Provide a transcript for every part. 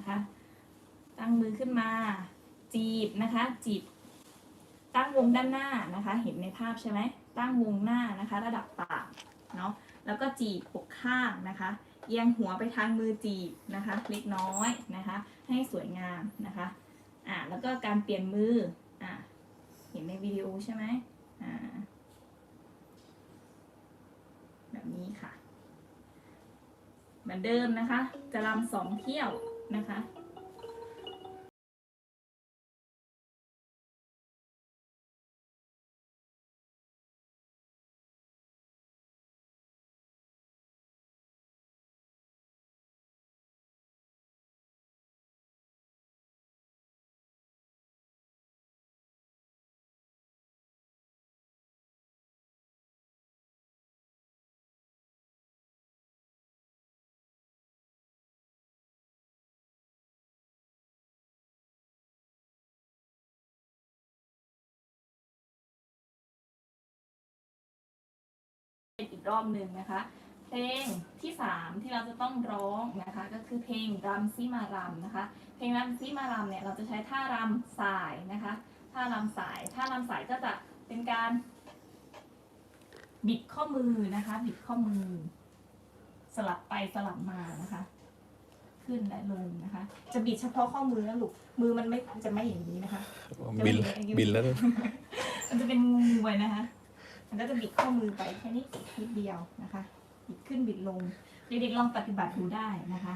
นะคะ ตั้งมือขึ้นมา จีบนะคะ จีบ ตั้งวงด้านหน้านะคะ เห็นในภาพใช่ไหมตั้งวงหน้านะคะ ระดับปากเนาะแล้วก็จีบอกข้างนะคะเอียงหัวไปทางมือจีบนะคะ เล็กน้อยนะคะ ให้สวยงามนะคะอ่าแล้วก็การเปลี่ยนมืออ่าเห็นในวิดีโอใช่ไหมอ่าแบบนี้ค่ะ เหมือนเดิมนะคะ จะรำสองเที่ยว นะคะ อีกรอบหนึ่งนะคะ เพลงที่สามที่เราจะต้องร้องนะคะก็คือเพลงรำซิมารำนะคะ เพลงรำซิมารำเนี่ยเราจะใช้ท่ารำสายนะคะท่ารำสายท่ารำสายก็จะเป็นการบิดข้อมือนะคะบิดข้อมือ สลับไปสลับมานะคะ ขึ้นและลงนะคะ จะบิดเฉพาะข้อมือนะลูกมือมันไม่จะไม่อย่างนี้นะคะบินบินแล้วนะมันจะเป็นงูไว้นะคะ มันก็จะบิดข้อมือไปแค่นี้นิดเดียวนะคะบิดขึ้นบิดลง เด็กๆลองปฏิบัติดูได้นะคะ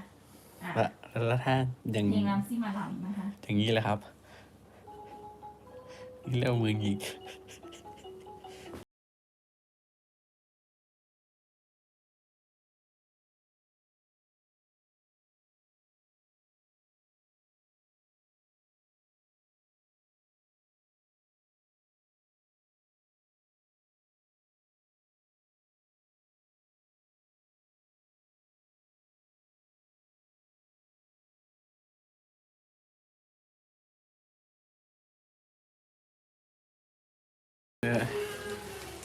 อะแล้วแล้วถ้าอย่างเพลนี้งรำซิมาลำนะคะ อย่างนี้แหละครับนี่เรียกว่ามือหยิก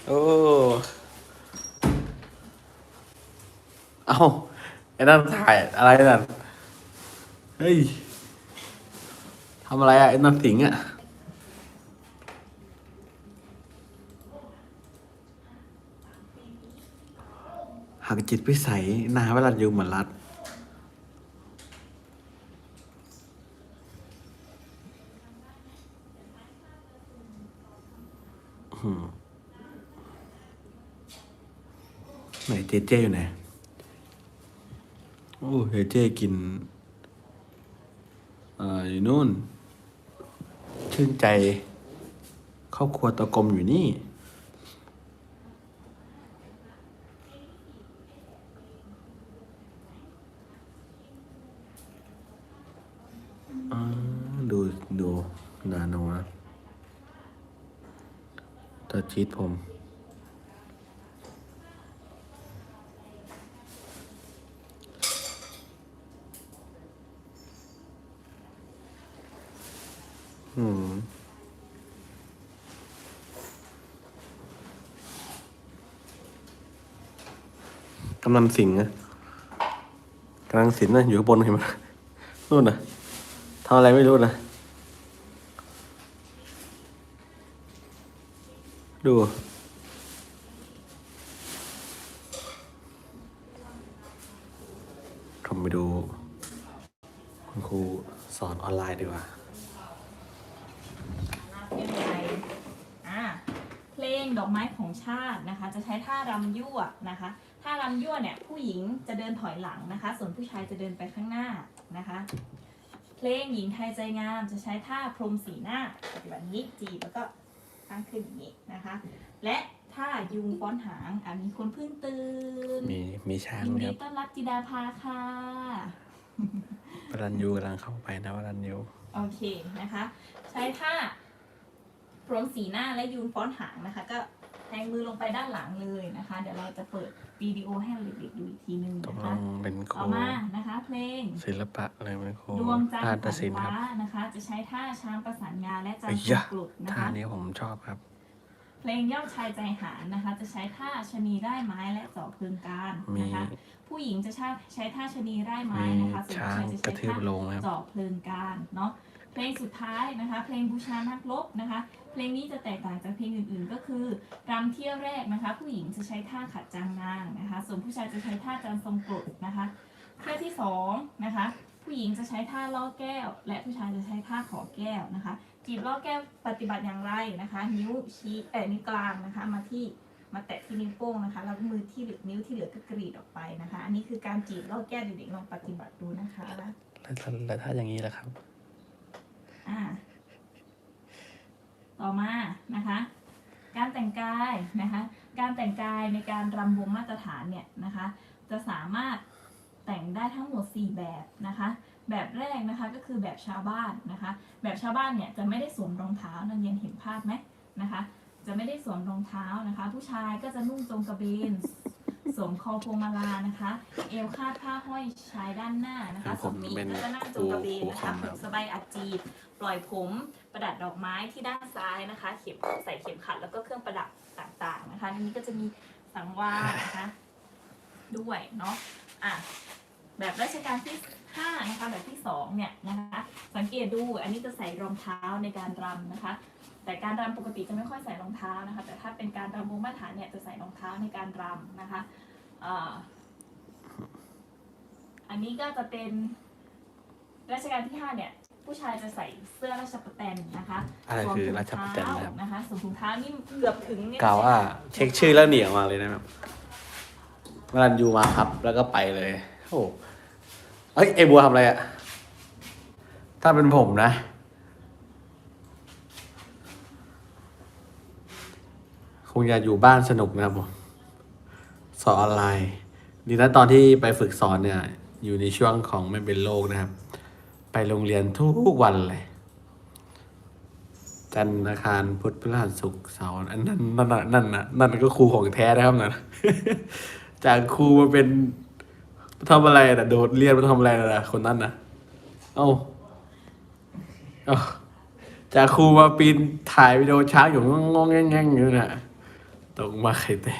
โอ้เอาไอ้นั่นถ่ายอะไรนั่นเฮ้ยทำอะไรอะไอ้นั่นสิงอะหักจิตพิสัยนาเวลาอยู่เหมือนรัด ไหนเจเจอยู่ไหน โอ้เจเจกิน อ่า อยู่นู่น ชื่นใจ ครอบครัวตะกลมอยู่นี่ ตาชีตผม อืมกำลังสิงอะกำลังสิงนะอยู่ข้างบนเห็นไหมนู่นนะทำอะไรไม่รู้นะ ดู ผมไปดู คุณครูสอนออนไลน์ดีกว่าเพลงอะไรอ่าเพลงดอกไม้ของชาตินะคะ จะใช้ท่ารำยั่วนะคะ ท่ารำยั่วเนี่ยผู้หญิงจะเดินถอยหลังนะคะ ส่วนผู้ชายจะเดินไปข้างหน้านะคะ เพลงหญิงไทยใจงามจะใช้ท่าพรมสีหน้าปฏิบัตินี้จีบแล้วก็ ข้างขึ้นอย่างนี้นะคะ และท่ายุงฟ้อนหางอะมีคนเพิ่งตื่นมีมีช้างยินไหมดีครับต้อนรับจิดาภาค่ะ วรันยูกำลังเข้าไปนะวรันยูโอเคนะคะ ใช้ท่าพรมสีหน้าและยูนฟ้อนหางนะคะ ก็แทงมือลงไปด้านหลังเลยนะคะ เดี๋ยวเราจะเปิดวิดีโอให้เด็กๆดูอีกทีนึงตกนะลคะ ง เป็นคต่อรูมานะคะ เพลงศิลปะอะไรเป็นครูดวงจันทนาร์ฏศิลป์คฟ้ารับนะคะ จะใช้ท่าช้างประสานงานและจันทไอ้ร์ยะกลุดนะท่าคะนี้ผมชอบครับ เพลงยอดชายใจหารนะคะ จะใช้ท่าชะนีได้ไม้และจ่อเพลิงการมีนะคะ ผู้หญิงจะใช้ใช้ท่าชะนีได้ไม้มีนะคะส่วนช้าผู้งชายจะกใช้ระทืบท่าลงนะครับจ่อเพลิงการเนาะเพ ลงสุดท้ายนะคะ เพลงบูชานักรบนะคะ เพลงนี้จะแตกต่างจากเพลงอื่นๆ ก็คือรำเที่ยวแรกนะคะ ผู้หญิงจะใช้ท่าขัดจางนางนะคะ ส่วนผู้ชายจะใช้ท่าจันทรงกรดนะคะเที่ยวที่สองนะคะผู้หญิงจะใช้ท่าล่อแก้ว และผู้ชายจะใช้ท่าขอแก้วนะคะ จีบล่อแก้วปฏิบัติอย่างไรนะคะ นิ้วชี้เอ่อนิ้วกลางนะคะ มาที่มาแตะที่นิ้วโป้งนะคะแล้วมือที่เหลือนิ้วที่เหลือก็กรีดออกไปนะคะ อันนี้คือการจีบล่อแก้วเด็กๆลองปฏิบัติดูนะคะแล้วแล้วถ้าอย่างนี้แหละครับ อ่าต่อมานะคะ การแต่งกายนะคะ การแต่งกายในการรำวงมาตรฐานเนี่ยนะคะ จะสามารถแต่งได้ทั้งหมด 4 แบบนะคะ แบบแรกนะคะก็คือแบบชาวบ้านนะคะ แบบชาวบ้านเนี่ยจะไม่ได้สวมรองเท้านักเรียนเห็นภาพไหมนะคะ จะไม่ได้สวมรองเท้านะคะ ผู้ชายก็จะนุ่งจงกระเบน สวมคอพวงมาลานะคะ เอวคาดผ้าห้อยชายด้านหน้านะคะผมสมีเป็นก็จะนั่งจงกระเบนนะครูคะคอมครับผูกสบายอัดจีบปล่อยผมประดับดอกไม้ที่ด้านซ้ายนะคะ เข็มใส่เข็มขัดแล้วก็เครื่องประดับต่างๆนะคะในนี้ก็จะมีสังวาสนะคะ ด้วยเนาะอะแบบราชการที่ห้านะคะแบบที่สองเนี่ยนะคะสังเกตดูอันนี้จะใส่รองเท้าในการรำนะคะ แต่การรำปกติจะไม่ค่อยใส่รองเท้านะคะแต่ถ้าเป็นการรำวงมาตรฐานเนี่ยจะใส่รองเท้าในการรำนะคะเอ่ออันนี้ก็จะเป็นราชการที่ห้าเนี่ยผู้ชายจะใส่เสื้อราชประแตนนะคะอะไรสวมคือถุงราชประแตนนะครับเท้านะคะสวมถุงเท้านี่เกือบถึงเนี่ยกล่าวว่าเช็คชื่อแล้วเหนียวมาเลยนะครับวรันยูมาครับ แล้วก็ไปเลยโอ้เอ้ยไอบัวทำอะไรอะถ้าเป็นผมนะ งอยากอยู่บ้านสนุกนะครับผมสอนออนไลน์ดีนะตอนที่ไปฝึกสอนเนี่ย อยู่ในช่วงของไม่เป็นโรคนะครับ ไปโรงเรียนทุกวันเลย จันทร์อังคารพุธพฤหัสศุกร์เสาร์อันนั้นนั่นนั่นนะนั่นก็ครูของแท้นะครับนั่นจากครูมาเป็นทำอะไรนะโดดเรียนมาทำอะไรนะคนนั้นนะเอ้าจากครูมาปีนถ่ายวิดีโอช้างอยู่งงงแงงอยู่น่ะ ตกมาใครแต่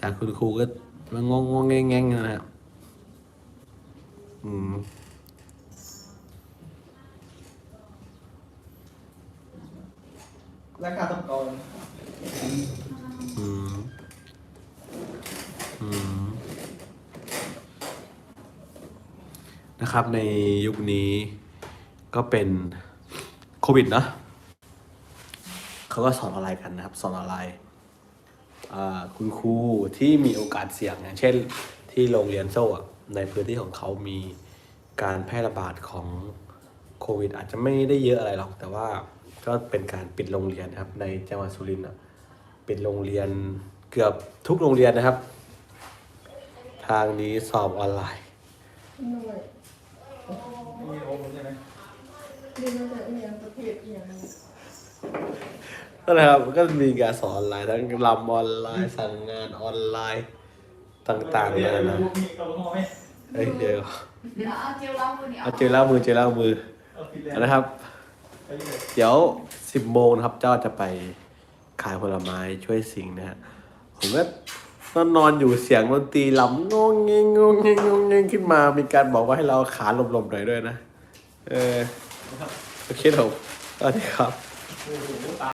จากคุณครูก็มางงงแงงๆอยู่นะอืมราคาต้องก่อนอืมอืมนะครับในยุคนี้ก็เป็นโควิดเนอะเขาก็สอนออนไลน์กันนะครับ สอนออนไลน์อ่า คุณครูที่มีโอกาสเสี่ยงอย่างเช่น ที่โรงเรียนโซ่อะในพื้นที่ของเขามีการแพร่ระบาดของโควิด อาจจะไม่ได้เยอะอะไรหรอก แต่ว่าก็เป็นการปิดโรงเรียนครับในจังหวัดสุรินทร์ปิดโรงเรียนเกือบทุกโรงเรียนนะครับ ทางนี้สอบออนไลน์มีโอใช่ไหมดีมาจากเอียงประเทเอียง นั่นแหละครับก็มีการสอนออนไลน์ทั้งรำออนไลน์สั่งงานออนไลน์ต่างๆเลเลยยนะพวกนี้เราต้องเอาไหมเฮ้ยเดี๋ยวเดี๋ยวเอาเจลล้างมือเนี่ยเอาเจอแล้วมือเจอแล้วมือเอาฟิตแล้วนะครับไปเลยเดี๋ยวสิบโมงนะครับเจ้าจะไปขายผลไม้ช่วยสิงห์นะฮะผมก็นอนนอนอยู่เสียงดนตรีลำงงเงงงงเงงงงเงงขึ้นมามีการบอกว่าให้เราขาหลบๆหน่อยด้วยนะ เออโอเคครับสวัสดีครับ โอ้โหตา